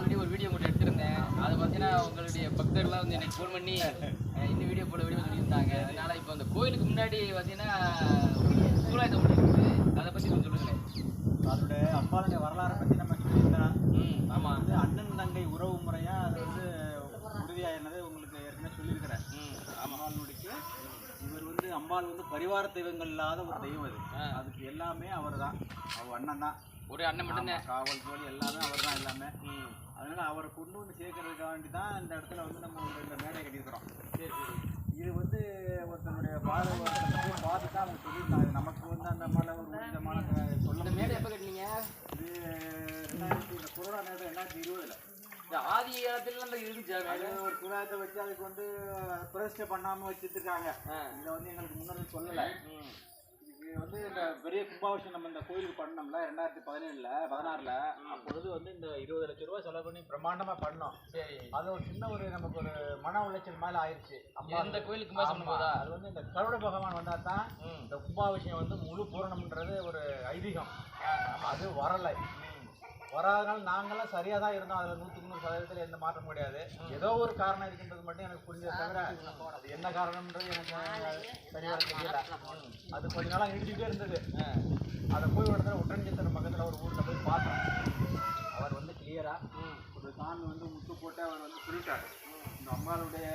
Already ஒரு video மட்டும் எடுத்திருந்தேன். அது பார்த்தீங்கன்னா உங்களுடைய பக்தர்லாம் வந்து எனக்கு ஃபோன் பண்ணி இந்த வீடியோ போல வீடியோ சொல்லியிருந்தாங்க. அதனால இப்போ அந்த கோயிலுக்கு முன்னாடி பார்த்தீங்கன்னா சூழாயுதம் இருக்குது. அதை பற்றி கொஞ்சம் சொல்லுங்களேன். அதோட அம்பாளுடைய வரலாறை பற்றி நம்ம சொல்லியிருந்தோம் ம் ஆமாம் வந்து அண்ணன் தங்கை உறவு முறையா அது வந்து உறுதியாயினது உங்களுக்கு ஏற்கனவே சொல்லியிருக்கிறேன். ம் அம்பாளுடைக்கு இவர் வந்து அம்பாள் வந்து பரிவார தெய்வங்கள் இல்லாத ஒரு தெய்வம் அது. அதுக்கு எல்லாமே அவர் தான் அவர் அண்ணன் தான் ஒரு அண்ணன் மட்டும்தான் காவல் கோழி எல்லாமே அவர் தான் எல்லாமே அதனால அவரை கொண்டு வந்து சேர்க்கறதுக்காக வேண்டி தான் இந்த இடத்துல வந்து நம்ம இந்த மேடை கட்டியிருக்கிறோம். சரி இது வந்து ஒருத்தனுடைய ஒருத்தனுடைய பார்த்து தான் அவங்க சொல்லியிருந்தாங்க. நமக்கு வந்து அந்த மாதிரி ஒரு விதமான சொல்ல மேடை எப்போ கட்டினீங்க? இது ரெண்டாயிரத்தி இந்த கொரோனா நேரம் ரெண்டாயிரத்தி இருபதுல. இந்த ஆதி காலத்துல அந்த இருந்துச்சு அது ஒரு குழாயத்தை வச்சு அதுக்கு வந்து பிரதிஷ்டை பண்ணாம வச்சுருக்காங்க இதை வந்து எங்களுக்கு முன்னாடி சொல்லலை. வந்து இந்த பெரிய கும்பாபிஷேகம் நம்ம இந்த கோயிலுக்கு பண்ணோம்ல ரெண்டாயிரத்தி பதினேழுல பதினாறுல அப்பொழுது வந்து இந்த இருபது லட்சம் ரூபாய் செலவு பண்ணி பிரம்மாண்டமா பண்ணோம். சரி. அது ஒரு சின்ன ஒரு நமக்கு ஒரு மன உளைச்சல் மேல ஆயிடுச்சு அம்மா இந்த கோயிலுக்கு அது வந்து இந்த கருட பகவான் வந்தா தான் இந்த கும்பாபிஷேகம் வந்து முழு பூரணம்ன்றது ஒரு ஐதீகம். அது வரலை. வராதனால நாங்களாம் சரியா தான் இருந்தோம். அதுல நூற்றுக்கு நூறு சதவீதத்தில் எந்த மாற்றம் கிடையாது. ஏதோ ஒரு காரணம் இருக்கின்றது மட்டும் எனக்கு புரிஞ்சது தவிர அது என்ன காரணம்ன்றது எனக்கு சரியா தெரியல. அது கொஞ்ச நாளா இடிச்சுட்டே இருந்தது. அதை போய் ஒரு இடத்துல உட்டரஞ்சத்திரம் பக்கத்துல ஒரு ஊர்ல போய் பார்த்தோம். அவர் வந்து கிளியரா ஒரு தான் வந்து முத்து போட்டு அவர் வந்து சொல்லிட்டாரு இந்த அம்மாவுடைய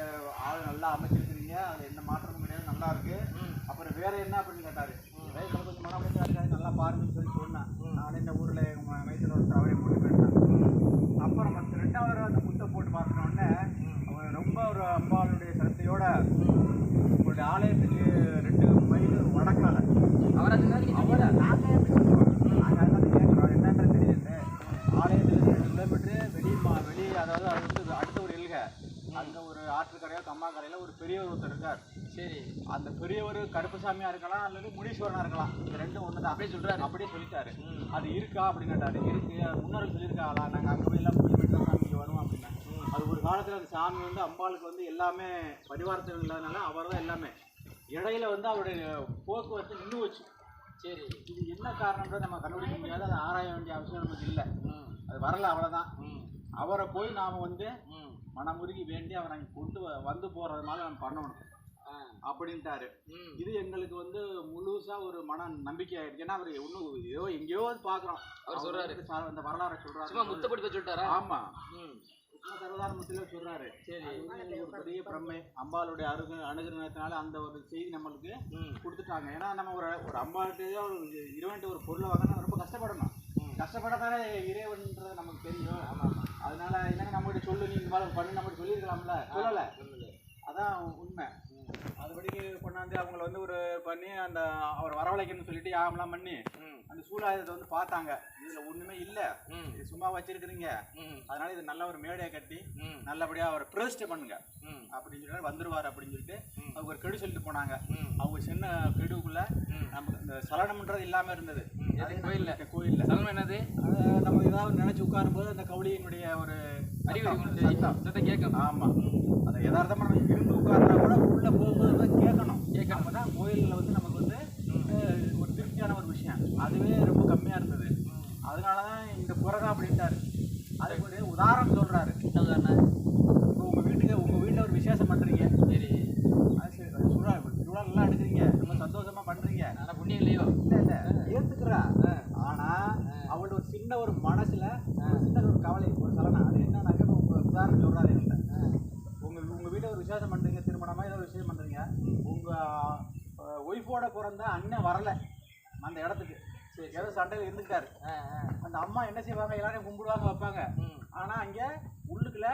ஆள் நல்லா அமைச்சிருக்கிறீங்க. அது என்ன மாற்றமும் கிடையாது. நல்லா இருக்கு. அப்புறம் வேற என்ன அப்படின்னு கேட்டாரு வயசுல கொஞ்சம் மன அமைச்சா இருக்காது நல்லா பாருங்கன்னு சொல்லி சொன்னேன் நானே இந்த ஊர்ல உங்க வயசுல ஒரு அவரை போட்டு போயிருந்தேன் அப்புறம் மற்ற ரெண்டாவது அந்த முட்டை போட்டு பார்த்த உடனே அவர் ரொம்ப ஒரு அம்பாளுடைய சக்தியோட உங்களுடைய ஆலயத்துக்கு ரெண்டு மைல் வடக்கால அவரை அவரை நாங்கள் எப்படி சொல்லுவோம் நாங்கள் அதான் கேட்குறோம் என்னன்றது தெரியல ஆலயத்தில் ரெண்டு கிலோமீட்டர் வெளி மா வெளி அதாவது அது வந்து அடுத்த ஒரு எல்க அங்கே ஒரு ஆற்றுக்கரையோ கம்மாக்கரையில் ஒரு பெரியவர் ஒருத்தர் இருக்கார் சரி அந்த பெரியவர் கருப்புசாமியா இருக்கலாம் அல்லது முனீஸ்வரனா இருக்கலாம். இது ரெண்டும் ஒன்று அப்படியே சொல்றாரு. அப்படியே சொல்லிட்டாரு. அது இருக்கா அப்படின்னு கேட்டாரு. இருக்கு. அது முன்னோர்கள் சொல்லியிருக்காங்களா? நாங்கள் அங்கே போய் எல்லாம் பண்ணிட்டு சாமி இங்கே வருவோம் அப்படின்னா. அது ஒரு காலத்தில் அந்த சாமி வந்து அம்பாளுக்கு வந்து எல்லாமே பரிவாரத்தில் இல்லாதனால அவர் தான் எல்லாமே. இடையில வந்து அவருடைய போக்குவரத்து நின்று வச்சு சரி இது என்ன காரணம்ன்றதை நம்ம கண்டுபிடிக்க முடியாது. அதை ஆராய வேண்டிய அவசியம் நமக்கு இல்லை. அது வரல அவ்வளோதான் அவரை போய் நாம் வந்து மனமுருகி வேண்டி அவரை அங்கே கொண்டு வந்து போகிறதுனால நம்ம பண்ணணும். அப்படின்ட்டாரு. இது எங்களுக்கு வந்து முழுசா ஒரு மன நம்பிக்கை ஆயிடுச்சு ஏன்னா அவர் இன்னும் ஏதோ எங்கேயோ பார்க்குறோம். அவர் சொல்றாரு. அந்த வரலாறை சொல்றாரு. முத்த படிப்ப சொல்லிட்டாரா? ஆமா. ம். சும்மா சர்வதார முத்தில சொல்றாரு. ஒரு பெரிய பிரமை அம்பாளுடைய அருகு அணுகுனத்தினால அந்த ஒரு செய்தி நம்மளுக்கு கொடுத்துட்டாங்க. ஏன்னா நம்ம ஒரு ஒரு அம்பாளுக்கு ஒரு இருவன்ட்டு ஒரு பொருளை வாங்கினா ரொம்ப கஷ்டப்படணும். கஷ்டப்படத்தானே இறைவன்ன்றது நமக்கு தெரியும். அதனால என்னங்க நம்மகிட்ட சொல்லு நீ இந்த மாதிரி பண்ணு நம்மகிட்ட சொல்லியிருக்கலாம்ல. சொல்லல. அதான் உண்மை அதுபடிக்கு கொண்டாந்து அவங்கள வந்து ஒரு பண்ணி அந்த அவர் வரவழைக்கணும்னு சொல்லிட்டு யாகம்லாம் பண்ணி அந்த சூழாயுதத்தை வந்து பார்த்தாங்க. இதுல ஒண்ணுமே இல்ல. இது சும்மா வச்சிருக்கிறீங்க. அதனால இது நல்ல ஒரு மேடையை கட்டி நல்லபடியா அவர் பிரதிஷ்டை பண்ணுங்க. அப்படின்னு சொல்லிட்டு வந்துருவார் அப்படின்னு சொல்லிட்டு. அவங்க ஒரு கெடு சொல்லிட்டு போனாங்க. அவங்க சின்ன கெடுவுக்குள்ள. நமக்கு இந்த சலனம்ன்றது இல்லாம இருந்தது? கோயில்ல? கோயில்ல. சலனம் என்னது? நம்ம ஏதாவது நினைச்சு உட்காரும்போது அந்த கவுளியினுடைய ஒரு அறிவு. சத்தம். கேட்கும். ஆமா. அதை யதார்த்தமா நம்ம இருந்து உட்கார்ந்தா கூட உள்ள போகும்போது தான் கேட்கணும். கேட்கணும். அப்பதான் கோயில்ல வந்து நமக்கு வந்து ஒரு திருப்தியான ஒரு விஷயம். அதுவே ரொம்ப கம்மியா இருந்தது. அதனாலதான் இந்த புறகா அப்படின்ட்டாரு. அதுக்கு ஒரு உதாரணம் சொல்றாரு. என்ன உதாரணம்? இப்போ உங்க வீட்டுக்கு உங்க வீட்டுல ஒரு விசேஷம் பண்றீங்க. சரி. அது சரி சுழா திருவிழா நல்லா எடுக்கிறீங்க ரொம்ப சந்தோஷமா பண்றீங்க. ஆனா புண்ணியம் இல்லையோ? இல்ல இல்ல. ஏத்துக்கிறா ஆனா அவளோட ஒரு சின்ன ஒரு மனசுல ஒரு சின்ன ஒரு கவலை ஒரு சலனம் அது என்னன்னாக்க இப்ப உங்க உதாரணம் சொல்றாரு என்கிட்ட உங்க உங்க வீட்டுல ஒரு விசேஷம் பண்றீங்க திருமணமா ஏதோ ஒரு விஷயம் பண்றீங்க உங்க ஒய்ஃபோட பிறந்த அண்ணன் வரல. அந்த இடத்துக்கு. ஏதோ சண்டையில் இருந்துட்டாரு. அந்த அம்மா என்ன செய்வாங்க? எல்லாரையும் கும்பிடுவாங்க வைப்பாங்க. ம். ஆனா அங்க உள்ளுக்குள்ள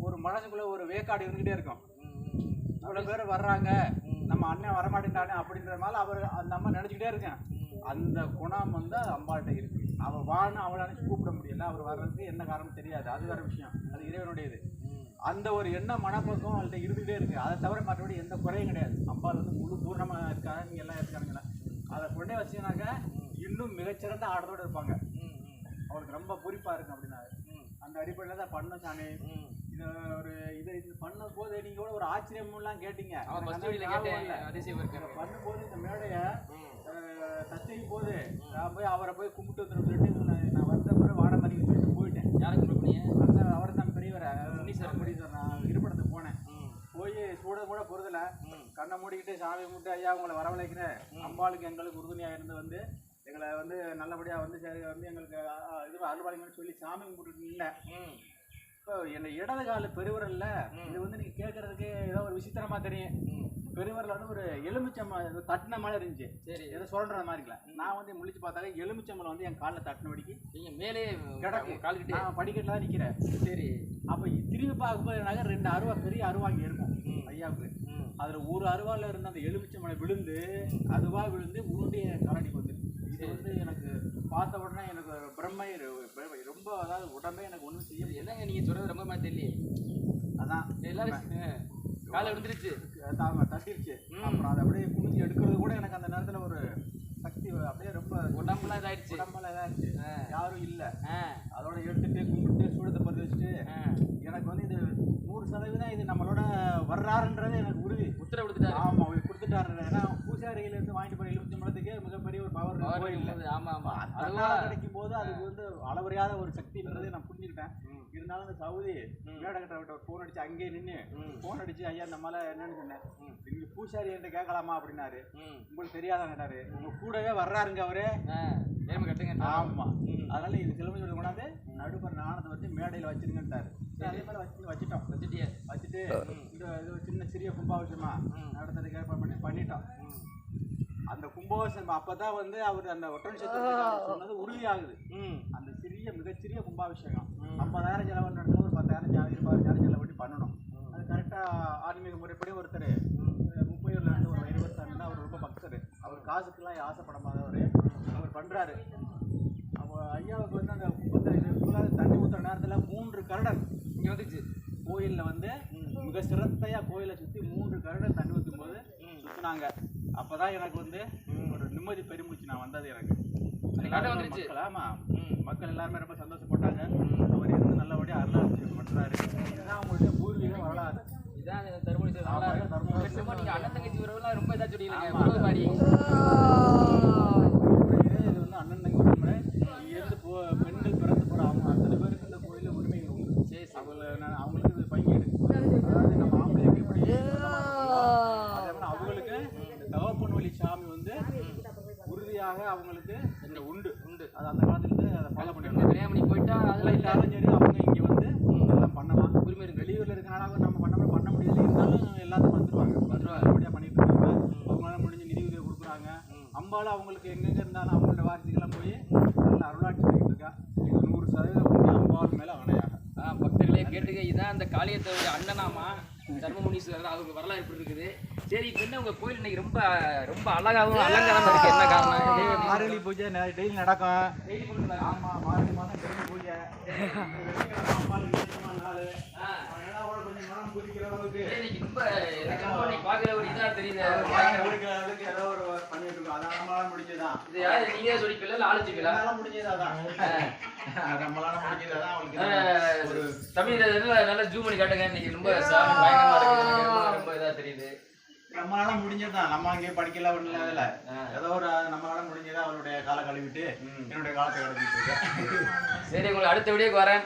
ஒரு மனசுக்குள்ள ஒரு வேக்காடு இருந்துகிட்டே இருக்கும். இவ்வளவு பேர் வர்றாங்க. நம்ம அண்ணன் வரமாட்டேன்டானே அப்படின்ற மாதிரி அவர் அந்த அம்மா நினைச்சுக்கிட்டே இருக்கேன் அந்த குணம் வந்து அம்பாள்கிட்ட இருக்கு. அவ வான்னு அவளை நினைச்சு கூப்பிட முடியல. அவர் வர்றதுக்கு என்ன காரணம் தெரியாது. அது வேற விஷயம். அது இறைவனுடையது. அந்த ஒரு எண்ண மனப்பக்கம் அவள்கிட்ட இருந்துகிட்டே இருக்கு. அதை தவிர மற்றபடி எந்த குறையும் கிடையாது. அம்பாள் வந்து முழு பூர்ணமா இருக்காங்க நீங்க எல்லாம் இருக்காங்களா அதை கொண்டே வச்சீங்கன்னாக்கா இன்னும் மிகச்சிறந்த ஆடத்தோட இருப்பாங்க. அவளுக்கு ரொம்ப பூரிப்பா இருக்கும் அப்படின்னா அந்த அடிப்படையில் தான் பண்ணோம் சாமி இது ஒரு இதை இது பண்ணும்போது நீங்க கூட ஒரு ஆச்சரியமெல்லாம் கேட்டீங்க. பண்ணும்போது இந்த மேடையை ம். தச்சைக்கும் போது நான் போய் அவரை போய் கும்பிட்டு வந்துடும் நான் வந்த பிறகு வாட மாதிரி சொல்லிட்டு போயிட்டேன். யாருக்கு ப்ரூவ் பண்ணீங்க அந்த அவர் தான் பெரியவரை முனீஸ்வரன். முனீஸ்வரன் நான் இருப்பிடத்துக்கு போனேன் ம். போய் சூட ம். கண்ணை மூடிக்கிட்டு சாமி கும்பிட்டு ஐயா உங்களை வரவழைக்கிறேன். அம்பாளுக்கு எங்களுக்கு உறுதுணையாக இருந்து வந்து எங்களை வந்து நல்லபடியாக வந்து சரி வந்து எங்களுக்கு இது அருள்வாளிங்கன்னு சொல்லி சாமி கும்பிட்டுட்டு இல்லை. இப்போ என்ன இடது கால பெருவரல்ல இது வந்து நீங்க கேட்கறதுக்கு ஏதோ ஒரு விசித்திரமா தெரியும். பெருவரல் வந்து ஒரு எலுமிச்சம்பழம் இது தட்டின மாதிரி இருந்துச்சு. சரி. ஏதோ சொல்ற மாதிரி இல்ல. நான் வந்து முழிச்சு பார்த்தாக்க எலுமிச்சம்பழம் வந்து என் காலில் தட்டின வடிக்கு. நீங்க மேலே கிடக்கு. கால்கிட்டே. நான் படிக்கட்டில் தான் நிக்கிறேன். சரி. அப்ப திரும்பி பார்க்கும்போது எனக்கு ரெண்டு அருவா பெரிய அருவா இங்க இருக்கும். ஐயாவுக்கு. அதுல ஒரு அருவால இருந்த அந்த எலுமிச்சம்பழம் விழுந்து அதுவா விழுந்து உருண்டி கலடிக்கு வந்து இது வந்து எனக்கு பார்த்த உடனே எனக்கு பிரம்மை ரொம்ப அதாவது உடம்பே எனக்கு ஒண்ணும் செய்ய இது என்னங்க நீங்க சொல்றது ரொம்ப மாதிரி தெரியல அதான் எல்லாரும். காலை விழுந்துருச்சு தாம தட்டிருச்சு. அப்புறம் அதை அப்படியே குனிஞ்சு எடுக்கிறது கூட எனக்கு அந்த நேரத்துல ஒரு சக்தி அப்படியே ரொம்ப உடம்புலாம் இதாயிடுச்சு உடம்பெல்லாம் இதாச்சு ஆ. யாரும் இல்ல. அதோட எடுத்துட்டு கும்பிட்டு சூடத்தை பற்ற வச்சுட்டு. எனக்கு வந்து இது நூறு சதவீதம் இது நம்மளோட வர்றாருன்றது எனக்கு உறுதி. உத்தரவு கொடுத்துட்டாரு ஆமா அவர் கொடுத்துட்டாரு. ஏன்னா பூசாரியில இருந்து வாங்கிட்டு போய் எழுபத்தி மலத்துக்கு மிகப்பெரிய ஒரு பவர் பவர் கோயில்ல இருக்குது. ஆமா ஆமா. அதுவா அதுவா கிடைக்கும் போது அதுக்கு வந்து அளவறியாத ஒரு சக்தின்றது நான் புரிஞ்சுக்கிட்டேன். இருந்தாலும் அந்த சவுதி ஒரு ஃபோன் அடிச்சு அங்கேயே நின்று. ஃபோன் அடிச்சு ஐயா இந்த மலை என்னன்னு சொன்னேன். ம். நீங்க பூசாரி என்கிட்ட கேட்கலாமா? அப்படின்னாரு. உங்களுக்கு தெரியாதான் கேட்டாரு உங்க கூடவே வர்றாருங்க அவரு. கட்டுங்க ஆமா. ம். அதனால இது சொல்லி கொண்டாந்து நடுப்பர் நாணத்தை வச்சு மேடையில வச்சிருங்கன்ட்டாரு. சரி, அதே மாதிரி வச்சு வச்சுட்டோம். வச்சுட்டியே வச்சுட்டு இந்த இது ஒரு சின்ன சிறிய கும்பாபிஷேகமா ம். நடத்துறதுக்கு ஏற்பாடு பண்ணி பண்ணிட்டோம். அந்த கும்பாபிஷேகம் அப்பதான் வந்து அவர் அந்த சொன்னது உறுதியாகுது. அந்த சிறிய மிகச்சிறிய கும்பாபிஷேகம். ஐம்பதாயிரம் செலவு நடத்துல ஒரு பத்தாயிரம் ஜா- இருபதாயிரம் செலவு பண்ணி பண்ணணும். அது கரெக்டா ஆன்மீக முறைப்படி ஒருத்தர் முப்பையூர்ல இருந்து ஒரு இருபத்தாண்டு அவர் ரொம்ப பக்தர். அவர் காசுக்கெல்லாம் ஆசைப்படாதவர் அவர் பண்றாரு. அவர் ஐயாவுக்கு வந்து அந்த குப்பத்தை இதுக்குள்ள தண்ணி ஊத்துற நேரத்துல மூன்று கருடன் இங்க வந்துச்சு கோயில்ல வந்து மிக சிரத்தையா கோயிலை சுத்தி மூன்று கருடன் தண்ணி ஊற்றும் போது சுத்தினாங்க. அப்பதான் எனக்கு வந்து ஒரு நிம்மதி பெருமூச்சு நான் வந்தது எனக்கு. வந்துருச்சு. மக்கள் ஆமா. மக்கள் எல்லாருமே ரொம்ப சந்தோஷப்பட்டாங்க. அவர் இருந்து நல்லபடியா அருளாட்சி பண்றாரு. இதுதான் அவங்களுடைய பூர்வீக வரலாறு. இதான் தர்மபுரி. தர்மபுரி இப்ப சும்மா நீங்க அண்ணன் தங்கச்சி உறவுலாம் ரொம்ப இதா சொல்லிடுங்க ஆமா. உறவு மாதிரி இது இது வந்து அண்ணன் தங்கி உரிமை இங்கிருந்து போ பெண்கள் பிறந்து போற அவங்க அத்தனை பேருக்கு இந்த கோயில்ல உரிமை உண்டு சரி சரி அவங்கள நான் அவங்களுக்கு இது பங்கீடு அதாவது நம்ம ஆம்பளைக்கு எப்படி சொந்தமா இருக்கோமோ, அதே மாதிரி அவங்களுக்கு இந்த தகப்பன் வழி சாமி வந்து உறுதியாக அவங்களுக்கு இந்த உண்டு உண்டு. அது அந்த காலத்துல இருந்து அதை ஃபாலோ பண்ணிடுறாங்க கல்யாணம் போயிட்டா அதுல இல்லாலும் சரி அவங்க இங்க வந்து எல்லாம் பண்ணலாம். உரிமை வெளியூர்ல இருக்கனால நம்ம பண்ண பண்ண முடியல இருந்தாலும் எல்லாத்துக்கும் வந்துருவாங்க. வந்துருவாங்க. நல்லபடியா பண்ணிட்டு இருக்காங்க. அவங்களால முடிஞ்ச நிதி உதவி கொடுக்குறாங்க. அம்பாலும் அவங்களுக்கு எங்கெங்க இருந்தாலும் அவங்களோட வார்த்தைக்கெல்லாம் போய் நல்ல அருளாட்சி பண்ணிட்டு இருக்கா. இது நூறு சதவீதம் அம்பாள் மேல அணையாக பக்தர்களே கேட்டுக்க இதான் அந்த காளியத்தோட அண்ணனாமா? தர்மமுனீஸ்வரர் அவங்க வரலாறு இப்படி இருக்குது? சரி இப்ப என்ன உங்க கோயில் இன்னைக்கு ரொம்ப ரொம்ப அழகாவும் அலங்காரமா இருக்கு? என்ன காரணம்? மார்கழி பூஜை டெய்லி நடக்கும். டெய்லி பண்ணுறாங்க ஆமா மார்கழி மாதம் டெய்லி பூஜை. ரொம்ப பார்க்கற ஒரு இதா தெரியுது. அவளுக்கு அவளுக்கு ஏதோ ஒரு பண்ணிட்டு இருக்கோம். அதான் நம்மளால முடிஞ்சதுதான் இது யாரு நீங்க சொல்லிக்கல இல்ல ஆலோசிக்கல நம்மளால முடிஞ்சது அதான்? நம்மளால முடிஞ்சது? அதான் ஒரு தமிழ் நல்ல ஜூம் பண்ணி காட்டுங்க. இன்னைக்கு ரொம்ப பயங்கரமா இருக்கு. ரொம்ப இதா தெரியுது. நம்மளால முடிஞ்சதுதான். நம்ம அங்கேயே படிக்கல ஒண்ணுல அதுல ஏதோ ஒரு நம்மளால முடிஞ்சதை அவளுடைய காலை கழுவிட்டு என்னுடைய காலத்தை கழுவிட்டு இருக்கேன். சரி உங்களுக்கு அடுத்த வீடியோக்கு வரேன்.